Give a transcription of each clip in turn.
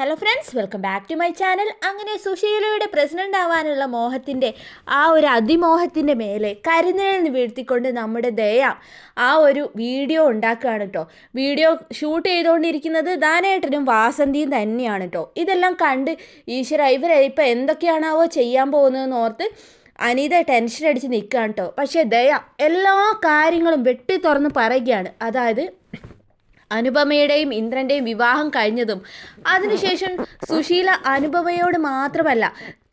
Hello friends welcome back to my channel അങ്ങനെ സുശീലയുടെ president ആവാനുള്ള മോഹത്തിന്റെ ആ ഒരു അതിമോഹത്തിന്റെ മേലെ കരുനിഴന്ന് വീഴ്ത്തിക്കൊണ്ട് നമ്മുടെ ദയ ആ ഒരു വീഡിയോ ഉണ്ടാക്കുകയാണ് കേട്ടോ വീഡിയോ ഷൂട്ട് ചെയ്തുകൊണ്ടിരിക്കുന്നത് ദാനേട്ടനും വാസന്തിയും തന്നെയാണ് കേട്ടോ ഇതെല്ലാം കണ്ട് ഈശ്വര ഇവരെ ഇപ്പം എന്തൊക്കെയാണാവോ ചെയ്യാൻ പോകുന്നതെന്ന് ഓർത്ത് അനിത ടെൻഷൻ അടിച്ച് നിൽക്കുകയാണ് കേട്ടോ പക്ഷേ ദയ എല്ലാ കാര്യങ്ങളും വെട്ടി തുറന്ന് പറയുകയാണ്. അതായത് അനുപമയുടെയും ഇന്ദ്രന്റെയും വിവാഹം കഴിഞ്ഞതും. അതിനുശേഷം സുശീല അനുപമയോട് മാത്രമല്ല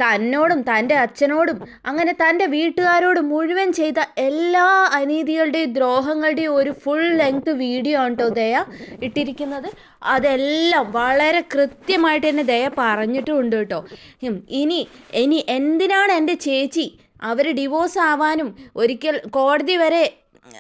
തന്നോടും തന്റെ അച്ഛനോടും അങ്ങനെ തന്റെ വീട്ടുകാരോടും മുഴുവൻ ചെയ്ത എല്ലാ അനീതികളുടെയും ദ്രോഹങ്ങളുടെയും ഒരു ഫുൾ ലെങ്ത് വീഡിയോ ആണ് കേട്ടോ ദയ ഇട്ടിരിക്കുന്നത്. അതെല്ലാം വളരെ കൃത്യമായിട്ട് തന്നെ ദയ പറഞ്ഞിട്ടുമുണ്ട് കേട്ടോ. ഇനി ഇനി എന്തിനാണ് എന്റെ ചേച്ചി? അവർ ഡിവോഴ്സ് ആവാനും ഒരിക്കൽ കോടതി വരെ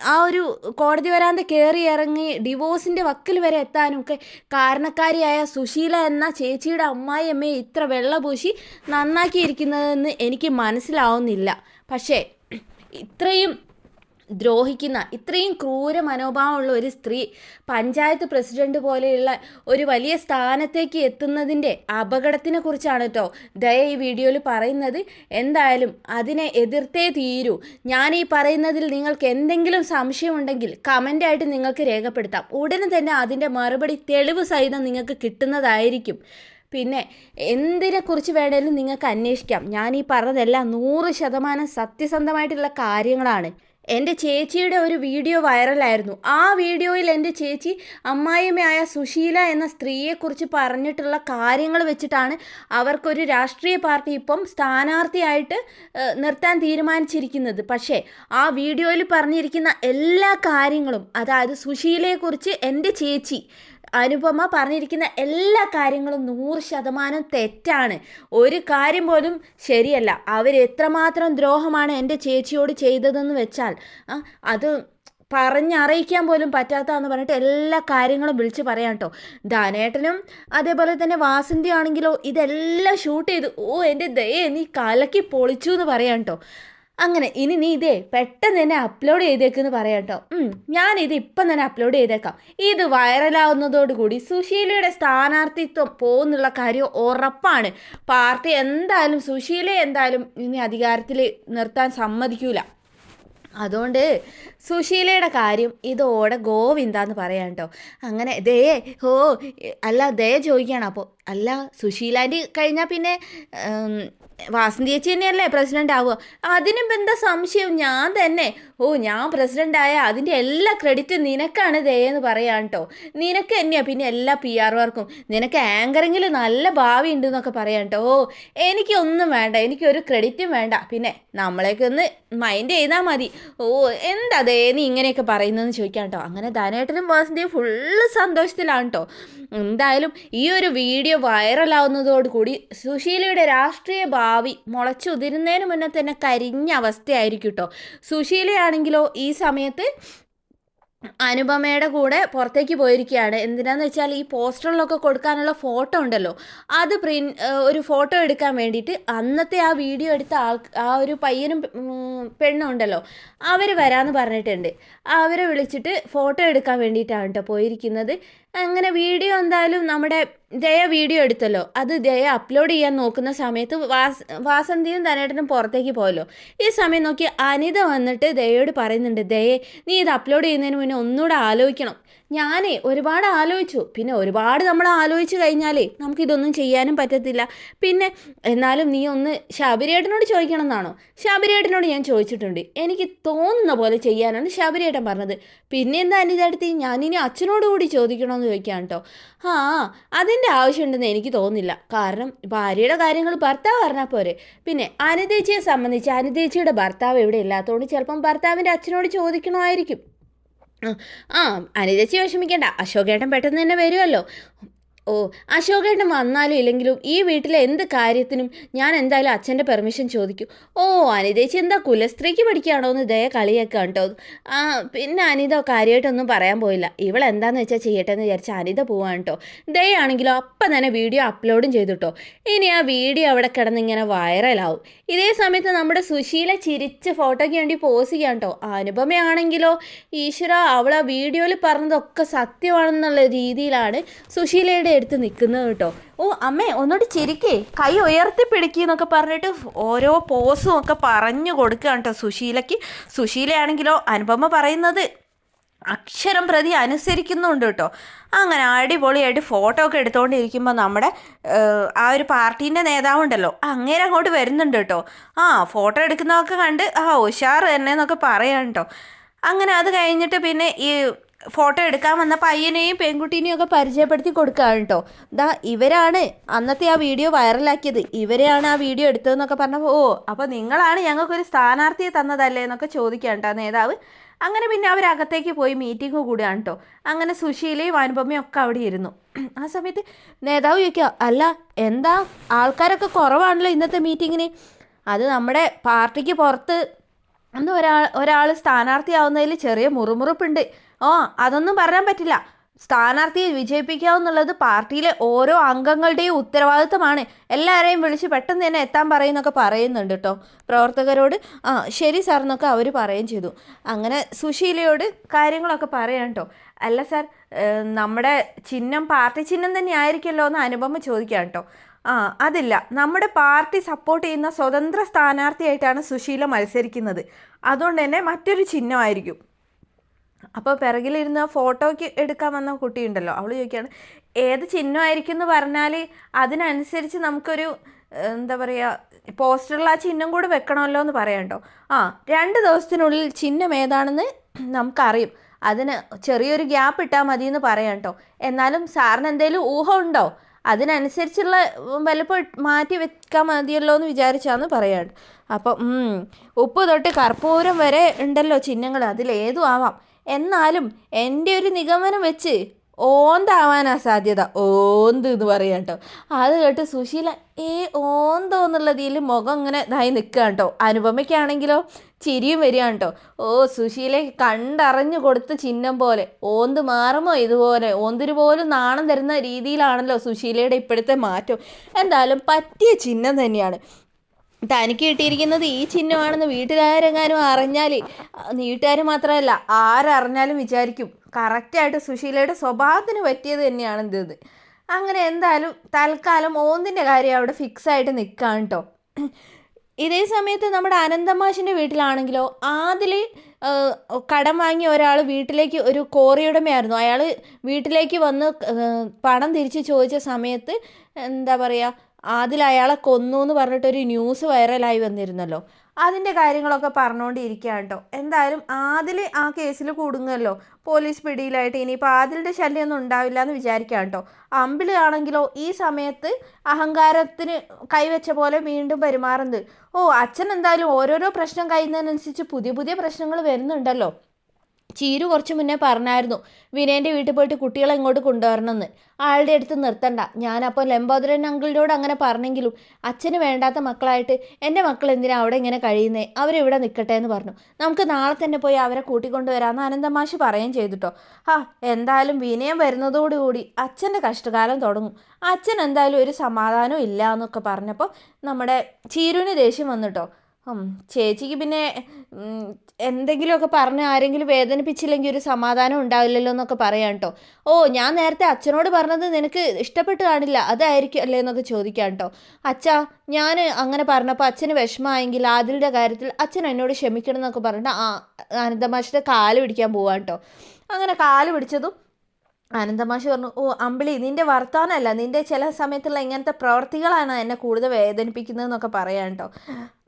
ആ ഒരു കോടതി വരാന്ത കയറി ഇറങ്ങി ഡിവോഴ്സിന്റെ വക്കിൽ വരെ എത്താനൊക്കെ കാരണക്കാരിയായ സുശീല എന്ന ചേച്ചിയുടെ അമ്മായിയമ്മയെ ഇത്ര വെള്ളപൂശി നന്നാക്കിയിരിക്കുന്നതെന്ന് എനിക്ക് മനസ്സിലാവുന്നില്ല. പക്ഷേ ഇത്രയും ദ്രോഹിക്കുന്ന ഇത്രയും ക്രൂര മനോഭാവമുള്ള ഒരു സ്ത്രീ പഞ്ചായത്ത് പ്രസിഡന്റ് പോലെയുള്ള ഒരു വലിയ സ്ഥാനത്തേക്ക് എത്തുന്നതിന്റെ അപകടത്തിനെ കുറിച്ചാണ് കേട്ടോ ദയ ഈ വീഡിയോയിൽ പറയുന്നത്. എന്തായാലും അതിനെ എതിർത്തേ തീരൂ. ഞാൻ ഈ പറയുന്നതിൽ നിങ്ങൾക്ക് എന്തെങ്കിലും സംശയമുണ്ടെങ്കിൽ കമന്റായിട്ട് നിങ്ങൾക്ക് രേഖപ്പെടുത്താം. ഉടനെ തന്നെ അതിന്റെ മറുപടി തെളിവ് സഹിതം നിങ്ങൾക്ക് കിട്ടുന്നതായിരിക്കും. പിന്നെ എന്തിനെക്കുറിച്ച് വേണേലും നിങ്ങൾക്ക് അന്വേഷിക്കാം. ഞാൻ ഈ പറഞ്ഞതെല്ലാം നൂറ് ശതമാനം സത്യസന്ധമായിട്ടുള്ള കാര്യങ്ങളാണ്. എന്റെ ചേച്ചിയുടെ ഒരു വീഡിയോ വൈറലായിരുന്നു. ആ വീഡിയോയിൽ എന്റെ ചേച്ചി അമ്മായിമ്മയായ സുശീല എന്ന സ്ത്രീയെക്കുറിച്ച് പറഞ്ഞിട്ടുള്ള കാര്യങ്ങൾ വെച്ചിട്ടാണ് അവർക്കൊരു രാഷ്ട്രീയ പാർട്ടി ഇപ്പം സ്ഥാനാർത്ഥിയായിട്ട് നിർത്താൻ തീരുമാനിച്ചിരിക്കുന്നത്. പക്ഷേ ആ വീഡിയോയിൽ പറഞ്ഞിരിക്കുന്ന എല്ലാ കാര്യങ്ങളും അതായത് സുശീലയെക്കുറിച്ച് എന്റെ ചേച്ചി അനുപമ പറഞ്ഞിരിക്കുന്ന എല്ലാ കാര്യങ്ങളും നൂറ് ശതമാനം തെറ്റാണ്. ഒരു കാര്യം പോലും ശരിയല്ല. അവർ എത്രമാത്രം ദ്രോഹമാണ് എന്റെ ചേച്ചിയോട് ചെയ്തതെന്ന് വെച്ചാൽ അത് പറഞ്ഞറിയിക്കാൻ പോലും പറ്റാത്തതെന്ന് പറഞ്ഞിട്ട് എല്ലാ കാര്യങ്ങളും വിളിച്ച് പറയാം കേട്ടോ. ധാനേട്ടനും അതേപോലെ തന്നെ വാസന്തി ആണെങ്കിലോ ഇതെല്ലാം ഷൂട്ട് ചെയ്തു ഓ എന്റെ ദയ നീ കലക്കി പൊളിച്ചു എന്ന് പറയാം കേട്ടോ. അങ്ങനെ ഇനി നീ ഇതേ പെട്ടെന്ന് തന്നെ അപ്ലോഡ് ചെയ്തേക്കെന്ന് പറയാം കേട്ടോ ഞാനിത് ഇപ്പം തന്നെ അപ്ലോഡ് ചെയ്തേക്കാം. ഇത് വൈറലാവുന്നതോടുകൂടി സുശീലയുടെ സ്ഥാനാർത്ഥിത്വം പോകുന്നുള്ള കാര്യം ഉറപ്പാണ്. പാർട്ടി എന്തായാലും സുശീലയെ എന്തായാലും ഇനി അധികാരത്തിൽ നിർത്താൻ സമ്മതിക്കൂല. അതുകൊണ്ട് സുശീലയുടെ കാര്യം ഇതോടെ ഗോവിന്ദ എന്ന് പറയാം കേട്ടോ അങ്ങനെ ദേ ഹോ അല്ല ദയ ചോദിക്കുകയാണ്. അപ്പോൾ അല്ല സുശീലാന്റെ കഴിഞ്ഞാൽ പിന്നെ വാസന്തി ചേച്ചി തന്നെയല്ലേ പ്രസിഡന്റ് ആവുക. അതിനും എന്താ സംശയം? ഞാൻ തന്നെ ഓ ഞാൻ പ്രസിഡന്റ് ആയ അതിന്റെ എല്ലാ ക്രെഡിറ്റും നിനക്കാണ് ദയെന്ന് പറയാൻ കേട്ടോ നിനക്ക് തന്നെയാ പിന്നെ എല്ലാ പി ആർ വർക്കും. നിനക്ക് ആങ്കറിങ്ങിൽ നല്ല ഭാവി ഉണ്ട് എന്നൊക്കെ പറയാൻ കേട്ടോ ഓ എനിക്കൊന്നും വേണ്ട എനിക്കൊരു ക്രെഡിറ്റും വേണ്ട. പിന്നെ നമ്മളെയൊക്കെ ഒന്ന് മൈൻഡ് ചെയ്താൽ മതി. ഓ എന്താ ദേ നീ ഇങ്ങനെയൊക്കെ പറയുന്നതെന്ന് ചോദിക്കാൻ കേട്ടോ അങ്ങനെ ധനേട്ടനും വാസന്തിയും ഫുള്ള് സന്തോഷത്തിലാണ് കേട്ടോ എന്തായാലും ഈ ഒരു വീഡിയോ വൈറലാവുന്നതോടുകൂടി സുശീലയുടെ രാഷ്ട്രീയ ഭാവി മുളച്ചുതിരുന്നതിന് മുന്നേ തന്നെ കരിഞ്ഞ അവസ്ഥയായിരിക്കും കേട്ടോ സുശീലയാണെങ്കിലോ ഈ സമയത്ത് അനുപമയുടെ കൂടെ പുറത്തേക്ക് പോയിരിക്കുകയാണ്. എന്തിനാന്ന് വെച്ചാൽ ഈ പോസ്റ്ററിലൊക്കെ കൊടുക്കാനുള്ള ഫോട്ടോ ഉണ്ടല്ലോ. അത് പ്രിൻ ഒരു ഫോട്ടോ എടുക്കാൻ വേണ്ടിയിട്ട് അന്നത്തെ ആ വീഡിയോ എടുത്ത ആൾ ആ ഒരു പയ്യനും പെണ്ണും ഉണ്ടല്ലോ. അവർ വരാമെന്ന് പറഞ്ഞിട്ടുണ്ട്. അവരെ വിളിച്ചിട്ട് ഫോട്ടോ എടുക്കാൻ വേണ്ടിയിട്ടാണ് കേട്ടോ പോയിരിക്കുന്നത്. അങ്ങനെ വീഡിയോ എന്തായാലും നമ്മുടെ ദയ വീഡിയോ എടുത്തല്ലോ. അത് ദയ അപ്ലോഡ് ചെയ്യാൻ നോക്കുന്ന സമയത്ത് വാസ് വാസന്തിയും ധനേട്ടനും പുറത്തേക്ക് പോയല്ലോ. ഈ സമയം നോക്കി അനിത വന്നിട്ട് ദയയോട് പറയുന്നുണ്ട് ദയെ നീ ഇത് അപ്ലോഡ് ചെയ്യുന്നതിന് മുന്നേ ഒന്നുകൂടെ ആലോചിക്കണം. ഞാനേ ഒരുപാട് ആലോചിച്ചു. പിന്നെ ഒരുപാട് നമ്മൾ ആലോചിച്ച് കഴിഞ്ഞാലേ നമുക്കിതൊന്നും ചെയ്യാനും പറ്റത്തില്ല. പിന്നെ എന്നാലും നീ ഒന്ന് ശബരിയേട്ടനോട് ചോദിക്കണം എന്നാണോ ശബരിയേട്ടനോട് ഞാൻ ചോദിച്ചിട്ടുണ്ട്. എനിക്ക് തോന്നുന്ന പോലെ ചെയ്യാനാണ് ശബരിയേട്ടൻ പറഞ്ഞത്. പിന്നെ എന്താ അനിതടുത്ത് ഞാനിനി അച്ഛനോട് കൂടി ചോദിക്കണമെന്ന് ചോദിക്കാം കേട്ടോ. ആ അതിന്റെ ആവശ്യമുണ്ടെന്ന് എനിക്ക് തോന്നുന്നില്ല. കാരണം ഭാര്യയുടെ കാര്യങ്ങൾ ഭർത്താവ് പറഞ്ഞാൽ പോരെ. പിന്നെ അനിതേച്ചിയെ സംബന്ധിച്ച് അനിതേച്ചിയുടെ ഭർത്താവ് ഇവിടെ ഇല്ലാത്തതുകൊണ്ട് ചിലപ്പം ഭർത്താവിന്റെ അച്ഛനോട് ചോദിക്കണമായിരിക്കും. ആ, അനിതച്ചി വിഷമിക്കേണ്ട. അശോകേട്ടൻ പെട്ടെന്ന് തന്നെ വരുമല്ലോ ഓ അശോകേട്ടൻ വന്നാലും ഇല്ലെങ്കിലും ഈ വീട്ടിലെ എന്ത് കാര്യത്തിനും ഞാൻ എന്തായാലും അച്ഛന്റെ പെർമിഷൻ ചോദിക്കും. ഓ അനിതേച്ചി എന്താ കുലസ്ത്രീക്ക് പഠിക്കുകയാണോ എന്ന് ദയ കളിയൊക്കെ കേട്ടോ. ആ പിന്നെ അനിത കാര്യമായിട്ടൊന്നും പറയാൻ പോയില്ല. ഇവൾ എന്താന്ന് വെച്ചാൽ ചെയ്യട്ടെ എന്ന് വിചാരിച്ച അനിത പോവാൻ കേട്ടോ. ദയാണെങ്കിലോ അപ്പം തന്നെ വീഡിയോ അപ്ലോഡും ചെയ്തു കേട്ടോ. ഇനി ആ വീഡിയോ അവിടെ കിടന്ന് ഇങ്ങനെ വൈറലാവും ഇതേ സമയത്ത് നമ്മുടെ സുശീല ചിരിച്ച് ഫോട്ടോയ്ക്ക് വേണ്ടി പോസ് ചെയ്യാം കേട്ടോ. അനുപമയാണെങ്കിലോ ഈശ്വര അവൾ ആ വീഡിയോയിൽ പറഞ്ഞതൊക്കെ സത്യമാണെന്നുള്ള രീതിയിലാണ് സുശീലയുടെ എടുത്ത് നിൽക്കുന്നത് കേട്ടോ. ഓ അമ്മേ ഒന്നുകൂടി ചിരിക്കേ. കൈ ഉയർത്തി പിടിക്കുന്നൊക്കെ പറഞ്ഞിട്ട് ഓരോ പോസും ഒക്കെ പറഞ്ഞു കൊടുക്കുകയാണ് കേട്ടോ സുശീലയ്ക്ക്. സുശീലയാണെങ്കിലോ അനുപമ പറയുന്നത് അക്ഷരം പ്രതി അനുസരിക്കുന്നുണ്ട് കേട്ടോ അങ്ങനെ അടിപൊളിയായിട്ട് ഫോട്ടോ ഒക്കെ എടുത്തുകൊണ്ടിരിക്കുമ്പോൾ നമ്മുടെ ആ ഒരു പാർട്ടീന്റെ നേതാവുണ്ടല്ലോ അങ്ങേരെ അങ്ങോട്ട് വരുന്നുണ്ട് കേട്ടോ ആ ഫോട്ടോ എടുക്കുന്നതൊക്കെ കണ്ട് ആ ഉഷാർ തന്നെ എന്നൊക്കെ പറയാം കേട്ടോ അങ്ങനെ അത് കഴിഞ്ഞിട്ട് പിന്നെ ഈ ഫോട്ടോ എടുക്കാൻ വന്ന പയ്യനെയും പെൺകുട്ടീനെയും ഒക്കെ പരിചയപ്പെടുത്തി കൊടുക്കുകയാണ് കേട്ടോ. ദാ ഇവരാണ് അന്നത്തെ ആ വീഡിയോ വൈറലാക്കിയത്. ഇവരെയാണ് ആ വീഡിയോ എടുത്തതെന്നൊക്കെ പറഞ്ഞപ്പോൾ ഓ അപ്പോൾ നിങ്ങളാണ് ഞങ്ങൾക്കൊരു സ്ഥാനാർത്ഥിയെ തന്നതല്ലേ എന്നൊക്കെ ചോദിക്കാം കേട്ടോ നേതാവ്. അങ്ങനെ പിന്നെ അവരകത്തേക്ക് പോയി മീറ്റിംഗ് കൂടുകയാണ് കേട്ടോ. അങ്ങനെ സുശീലയും അനുപമയും ഒക്കെ അവിടെ ഇരുന്നു. ആ സമയത്ത് നേതാവ് ചോദിക്കുക അല്ല എന്താ? ആൾക്കാരൊക്കെ കുറവാണല്ലോ ഇന്നത്തെ മീറ്റിങ്ങിന് അത് നമ്മുടെ പാർട്ടിക്ക് പുറത്ത് അന്ന് ഒരാൾ ഒരാൾ സ്ഥാനാർത്ഥിയാവുന്നതിൽ ചെറിയ മുറുമുറുപ്പുണ്ട്. ഓ അതൊന്നും പറയാൻ പറ്റില്ല. സ്ഥാനാർത്ഥിയെ വിജയിപ്പിക്കുക എന്നുള്ളത് പാർട്ടിയിലെ ഓരോ അംഗങ്ങളുടെയും ഉത്തരവാദിത്തമാണ് എല്ലാവരെയും വിളിച്ച് പെട്ടെന്ന് തന്നെ എത്താൻ പറയുന്നൊക്കെ പറയുന്നുണ്ട് കേട്ടോ പ്രവർത്തകരോട്. ആ ശരി സാർ എന്നൊക്കെ അവർ പറയുകയും ചെയ്തു. അങ്ങനെ സുശീലയോട് കാര്യങ്ങളൊക്കെ പറയാം കേട്ടോ അല്ല സാർ നമ്മുടെ ചിഹ്നം പാർട്ടി ചിഹ്നം തന്നെ ആയിരിക്കല്ലോ എന്ന് അനുപമ ചോദിക്കാം കേട്ടോ ആ അതില്ല. നമ്മുടെ പാർട്ടി സപ്പോർട്ട് ചെയ്യുന്ന സ്വതന്ത്ര സ്ഥാനാർത്ഥിയായിട്ടാണ് സുശീല മത്സരിക്കുന്നത്. അതുകൊണ്ട് തന്നെ മറ്റൊരു ചിഹ്നമായിരിക്കും. അപ്പോൾ പിറകിലിരുന്ന് ഫോട്ടോയ്ക്ക് എടുക്കാൻ വന്ന കുട്ടിയുണ്ടല്ലോ. അവൾ ചോദിക്കുകയാണ് ഏത് ചിഹ്നമായിരിക്കും എന്ന് പറഞ്ഞാൽ അതിനനുസരിച്ച് നമുക്കൊരു എന്താ പറയുക പോസ്റ്ററിൽ ആ ചിഹ്നം കൂടെ വെക്കണമല്ലോ എന്ന് പറയണ്ടോ ആ രണ്ട് ദിവസത്തിനുള്ളിൽ ചിഹ്നം ഏതാണെന്ന് നമുക്കറിയും. അതിന് ചെറിയൊരു ഗ്യാപ്പ് ഇട്ടാൽ മതി എന്ന് പറയാം എന്നാലും സാറിന് എന്തെങ്കിലും ഊഹം ഉണ്ടോ? അതിനനുസരിച്ചുള്ള വലുപ്പം മാറ്റി വെക്കാൻ മതിയല്ലോ എന്ന് വിചാരിച്ചാന്ന് പറയാണ്ട് അപ്പോൾ ഉപ്പ് തൊട്ട് കർപ്പൂരം വരെ ഉണ്ടല്ലോ ചിഹ്നങ്ങൾ അതിലേതും ആവാം. എന്നാലും എന്റെ ഒരു നിഗമനം വെച്ച് ഓന്താവാനാ സാധ്യത ഓന്ത് എന്ന് പറയാം കേട്ടോ. അത് കേട്ട് സുശീല ഏ ഓന്തോ എന്നുള്ളതിൽ മുഖം ഇങ്ങനെ ഇതായി നിൽക്കുക കേട്ടോ. അനുപമയ്ക്കാണെങ്കിലോ ചിരിയും വരികയാണ് കേട്ടോ. ഓ സുശീലെ കണ്ടറിഞ്ഞു കൊടുത്ത ചിഹ്നം പോലെ. ഓന്ത് മാറുമോ ഇതുപോലെ? ഓന്തിന് പോലും നാണം തരുന്ന രീതിയിലാണല്ലോ സുശീലയുടെ ഇപ്പോഴത്തെ മാറ്റം. എന്തായാലും പറ്റിയ ചിഹ്നം തന്നെയാണ്. തനിക്ക് കിട്ടിയിരിക്കുന്നത് ഈ ചിഹ്നമാണെന്ന് വീട്ടുകാരെങ്ങാനും അറിഞ്ഞാൽ വീട്ടുകാർ മാത്രമല്ല ആരറിഞ്ഞാലും വിചാരിക്കും. കറക്റ്റായിട്ട് സുശീലയുടെ സ്വഭാവത്തിന് പറ്റിയത് തന്നെയാണ് ഇത്. അങ്ങനെ എന്തായാലും തൽക്കാലം ഓന്തിന്റെ കാര്യം അവിടെ ഫിക്സായിട്ട് നിൽക്കുകയാണ് കേട്ടോ ഇതേ സമയത്ത് നമ്മുടെ അനന്തമാഷിന്റെ വീട്ടിലാണെങ്കിലോ ആദിൽ കടം വാങ്ങിയ ഒരാൾ വീട്ടിലേക്ക് ഒരു കോറിയുടമയായിരുന്നു അയാൾ വീട്ടിലേക്ക് വന്ന് പണം തിരിച്ച് ചോദിച്ച സമയത്ത് എന്താ പറയുക ആദിൽ അയാളെ കൊന്നു എന്ന് പറഞ്ഞിട്ടൊരു ന്യൂസ് വൈറലായി വന്നിരുന്നല്ലോ. അതിന്റെ കാര്യങ്ങളൊക്കെ പറഞ്ഞുകൊണ്ടിരിക്കുകയാണ് കേട്ടോ. എന്തായാലും ആദിൽ ആ കേസിൽ കുടുങ്ങുമല്ലോ പോലീസ് പിടിയിലായിട്ട് ഇനിയിപ്പോൾ ആദിലിന്റെ ശല്യമൊന്നും ഉണ്ടാവില്ല എന്ന് വിചാരിക്കാം കേട്ടോ. അമ്പിളി ആണെങ്കിലോ ഈ സമയത്ത് അഹങ്കാരത്തിന് കൈവച്ച പോലെ വീണ്ടും പെരുമാറുന്നത്. ഓ അച്ഛൻ എന്തായാലും ഓരോരോ പ്രശ്നം കഴിയുന്നതിനനുസരിച്ച് പുതിയ പുതിയ പ്രശ്നങ്ങൾ വരുന്നുണ്ടല്ലോ. ചീരു കുറച്ച് മുന്നേ പറഞ്ഞായിരുന്നു വിനയന്റെ വീട്ടിൽ പോയിട്ട് കുട്ടികളെ ഇങ്ങോട്ട് കൊണ്ടുവരണമെന്ന്. ആളുടെ അടുത്ത് നിർത്തണ്ട. ഞാനപ്പോൾ ലംബോദരൻ അങ്കിളിനോട് അങ്ങനെ പറഞ്ഞെങ്കിലും അച്ഛന് വേണ്ടാത്ത മക്കളായിട്ട് എന്റെ മക്കൾ എന്തിനാ അവിടെ ഇങ്ങനെ കഴിയുന്നേ? അവരിവിടെ നിൽക്കട്ടെ എന്ന് പറഞ്ഞു. നമുക്ക് നാളെ തന്നെ പോയി അവരെ കൂട്ടിക്കൊണ്ടുവരാമെന്ന് അനന്തമാഷി പറയുകയും ചെയ്തിട്ടോ. ആ എന്തായാലും വിനയം വരുന്നതോടുകൂടി അച്ഛന്റെ കഷ്ടകാലം തുടങ്ങും. അച്ഛൻ എന്തായാലും ഒരു സമാധാനവും ഇല്ല എന്നൊക്കെ പറഞ്ഞപ്പോൾ നമ്മുടെ ചീരുവിന് ദേഷ്യം വന്നിട്ടോ. ചേച്ചിക്ക് പിന്നെ എന്തെങ്കിലുമൊക്കെ പറഞ്ഞ് ആരെങ്കിലും വേദനിപ്പിച്ചില്ലെങ്കിൽ ഒരു സമാധാനം ഉണ്ടാവില്ലല്ലോ എന്നൊക്കെ പറയാം കേട്ടോ. ഓ ഞാൻ നേരത്തെ അച്ഛനോട് പറഞ്ഞത് നിനക്ക് ഇഷ്ടപ്പെട്ട് കാണില്ല അതായിരിക്കും അല്ലേ എന്നൊക്കെ ചോദിക്കാം കേട്ടോ. അച്ഛാ ഞാൻ അങ്ങനെ പറഞ്ഞപ്പോൾ അച്ഛന് വിഷമമായെങ്കിൽ ആദിലിന്റെ കാര്യത്തിൽ അച്ഛൻ എന്നോട് ക്ഷമിക്കണം എന്നൊക്കെ പറഞ്ഞിട്ട് ആ അനന്തമാഷിന്റെ കാൽ പിടിക്കാൻ പോവാം കേട്ടോ. അങ്ങനെ കാൽ പിടിച്ചതും ആനന്ദമാഷി പറഞ്ഞു ഓ അമ്പിളി നിന്റെ വർത്താനമല്ല നിന്റെ ചില സമയത്തുള്ള ഇങ്ങനത്തെ പ്രവർത്തികളാണ് എന്നെ കൂടുതൽ വേദനിപ്പിക്കുന്നത് എന്നൊക്കെ പറയാം കേട്ടോ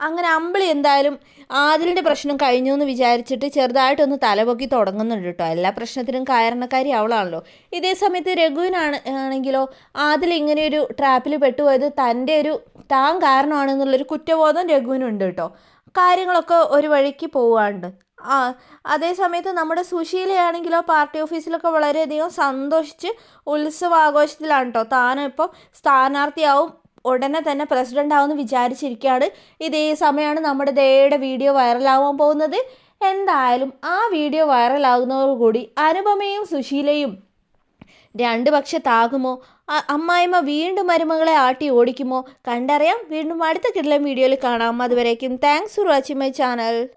അങ്ങനെ അമ്പിളി എന്തായാലും ആദിലിന്റെ പ്രശ്നം കഴിഞ്ഞു എന്ന് വിചാരിച്ചിട്ട് ചെറുതായിട്ടൊന്ന് തലപൊക്കി തുടങ്ങുന്നുണ്ട് കേട്ടോ എല്ലാ പ്രശ്നത്തിനും കാരണക്കാരി അവളാണല്ലോ. ഇതേ സമയത്ത് രഘുവിനാണ് ആണെങ്കിലോ ആദിൽ ഇങ്ങനെയൊരു ട്രാപ്പിൽ പെട്ടുപോയത് തന്റെ ഒരു താൻ കാരണമാണെന്നുള്ളൊരു കുറ്റബോധം രഘുവിനുണ്ട് കേട്ടോ കാര്യങ്ങളൊക്കെ ഒരു വഴിക്ക് പോവാണ്ട്. ആ അതേ സമയത്ത് നമ്മുടെ സുശീലയാണെങ്കിലോ പാർട്ടി ഓഫീസിലൊക്കെ വളരെയധികം സന്തോഷിച്ച് ഉത്സവാഘോഷത്തിലാണ് കേട്ടോ ഇപ്പോൾ സ്ഥാനാർത്ഥിയാവും ഉടനെ തന്നെ പ്രസിഡന്റ് ആവുമെന്ന് വിചാരിച്ചിരിക്കുകയാണ്. ഇതേ സമയമാണ് നമ്മുടെ ദയയുടെ വീഡിയോ വൈറലാവാൻ പോകുന്നത്. എന്തായാലും ആ വീഡിയോ വൈറലാകുന്നതോടുകൂടി അനുപമയും സുശീലയും രണ്ട് പക്ഷത്താകുമോ? താകുമോ അമ്മായിമ്മ വീണ്ടും മരുമകളെ ആട്ടി ഓടിക്കുമോ? കണ്ടറിയാം. വീണ്ടും അടുത്ത കിടലം വീഡിയോയിൽ കാണാം. അതുവരേക്കും thanks for watching my channel